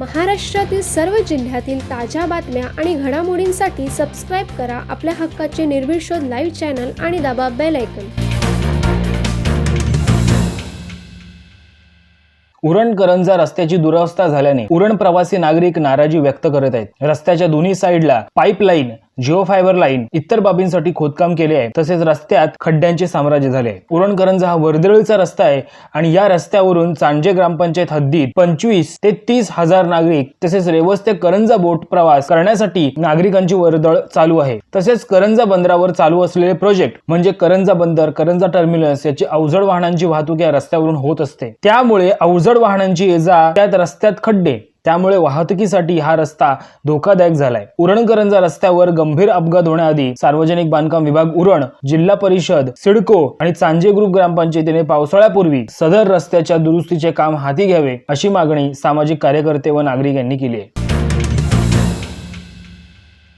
महाराष्ट्रातील सर्व जिल्ह्यातील ताज्या बातम्या आणि घडामोडींसाठी सबस्क्राईब करा आपल्या हक्काचे निर्भीड शोध लाईव्ह चॅनल आणि दाबा बेल ऐकन उरण करंजा रस्त्याची दुरवस्था झाल्याने उरण प्रवासी नागरिक नाराजी व्यक्त करत आहेत. रस्त्याच्या दोन्ही साईडला पाईपलाईन जिओ फायबर लाईन इतर बाबींसाठी खोदकाम केले आहे. तसेच रस्त्यात खड्ड्यांचे साम्राज्य झाले पुरणकरंजा हा वर्दळीचा रस्ता आहे आणि या रस्त्यावरून चांजे ग्रामपंचायत हद्दीत पंचवीस ते तीस हजार नागरिक तसेच रेवस ते करंजा बोट प्रवास करण्यासाठी नागरिकांची वर्दळ चालू आहे. तसेच करंजा बंदरावर चालू असलेले प्रोजेक्ट म्हणजे करंजा बंदर करंजा टर्मिनस याची अवजड वाहनांची वाहतूक या रस्त्यावरून होत असते. त्यामुळे अवजड वाहनांची ये जा त्यात रस्त्यात खड्डे त्यामुळे वाहतुकीसाठी हा रस्ता धोकादायक झालाय. उरण करंजा रस्त्यावर गंभीर अपघात होण्याआधी सार्वजनिक बांधकाम विभाग उरण जिल्हा परिषद सिडको आणि चांजे ग्रुप ग्रामपंचायतीने पावसाळ्यापूर्वी सदर रस्त्याच्या दुरुस्तीचे काम हाती घ्यावे अशी मागणी सामाजिक कार्यकर्ते व नागरिक यांनी केली आहे.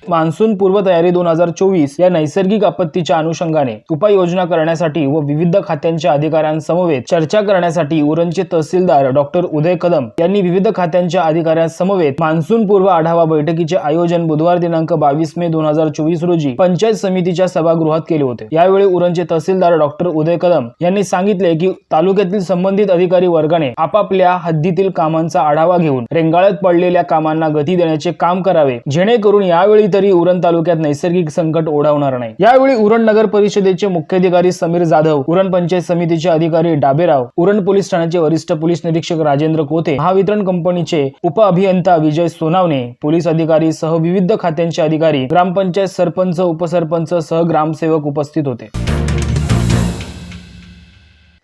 मान्सून पूर्व तयारी दोन हजार चोवीस या नैसर्गिक आपत्तीच्या अनुषंगाने उपाययोजना करण्यासाठी व विविध खात्यांच्या अधिकाऱ्यांसमवेत चर्चा करण्यासाठी उरणचे तहसीलदार डॉक्टर उदय कदम यांनी विविध खात्यांच्या अधिकाऱ्यांसमवेत मान्सून पूर्व आढावा बैठकीचे आयोजन बुधवार दिनांक बावीस मे दोन हजार चोवीस रोजी पंचायत समितीच्या सभागृहात केले होते. यावेळी उरणचे तहसीलदार डॉक्टर उदय कदम यांनी सांगितले की तालुक्यातील संबंधित अधिकारी वर्गाने आपापल्या हद्दीतील कामांचा आढावा घेऊन रेंगाळत पडलेल्या कामांना गती देण्याचे काम करावे जेणेकरून यावेळी तरी उरण तालुक्यात नैसर्गिक संकट ओढावणार नाही. यावेळी उरण नगर परिषदेचे मुख्याधिकारी समीर जाधव उरण पंचायत समितीचे अधिकारी डाबेराव उरण पोलीस ठाण्याचे वरिष्ठ पोलीस निरीक्षक राजेंद्र कोते महावितरण कंपनीचे उप अभियंता विजय सोनावणे पोलीस अधिकारी सह विविध खात्यांचे अधिकारी ग्रामपंचायत सरपंच उपसरपंच सह ग्रामसेवक उपस्थित होते.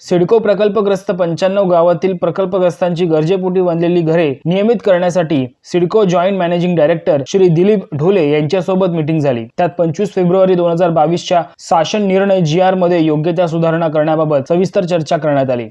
सिडको प्रकल्पग्रस्त पंच्याण्णव गावातील प्रकल्पग्रस्तांची गरजेपोटी बनलेली घरे नियमित करण्यासाठी CIDCO joint managing director Shri Dilip Dhole यांच्यासोबत मीटिंग झाली. त्यात पंचवीस फेब्रुवारी दोन हजार बावीसच्या शासन निर्णय जी आरमध्ये योग्य त्या सुधारणा करण्याबाबत सविस्तर चर्चा करण्यात आली.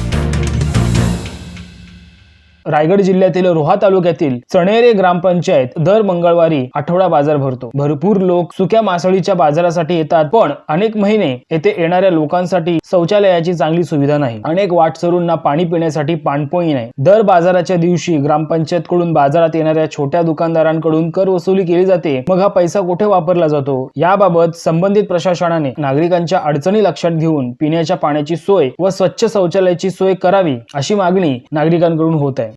रायगड जिल्ह्यातील रोहा तालुक्यातील चणेरे ग्रामपंचायत दर मंगळवारी आठवडा बाजार भरतो. भरपूर लोक सुक्या मासळीच्या बाजारासाठी येतात पण अनेक महिने येथे येणाऱ्या लोकांसाठी शौचालयाची चांगली सुविधा नाही. अनेक वाटसरूंना पाणी पिण्यासाठी पाणपोई नाही. दर बाजाराच्या दिवशी ग्रामपंचायत कडून बाजारात येणाऱ्या छोट्या दुकानदारांकडून कर वसुली केली जाते. मग हा पैसा कुठे वापरला जातो? याबाबत संबंधित प्रशासनाने नागरिकांच्या अडचणी लक्षात घेऊन पिण्याच्या पाण्याची सोय व स्वच्छ शौचालयाची सोय करावी अशी मागणी नागरिकांकडून होत आहे.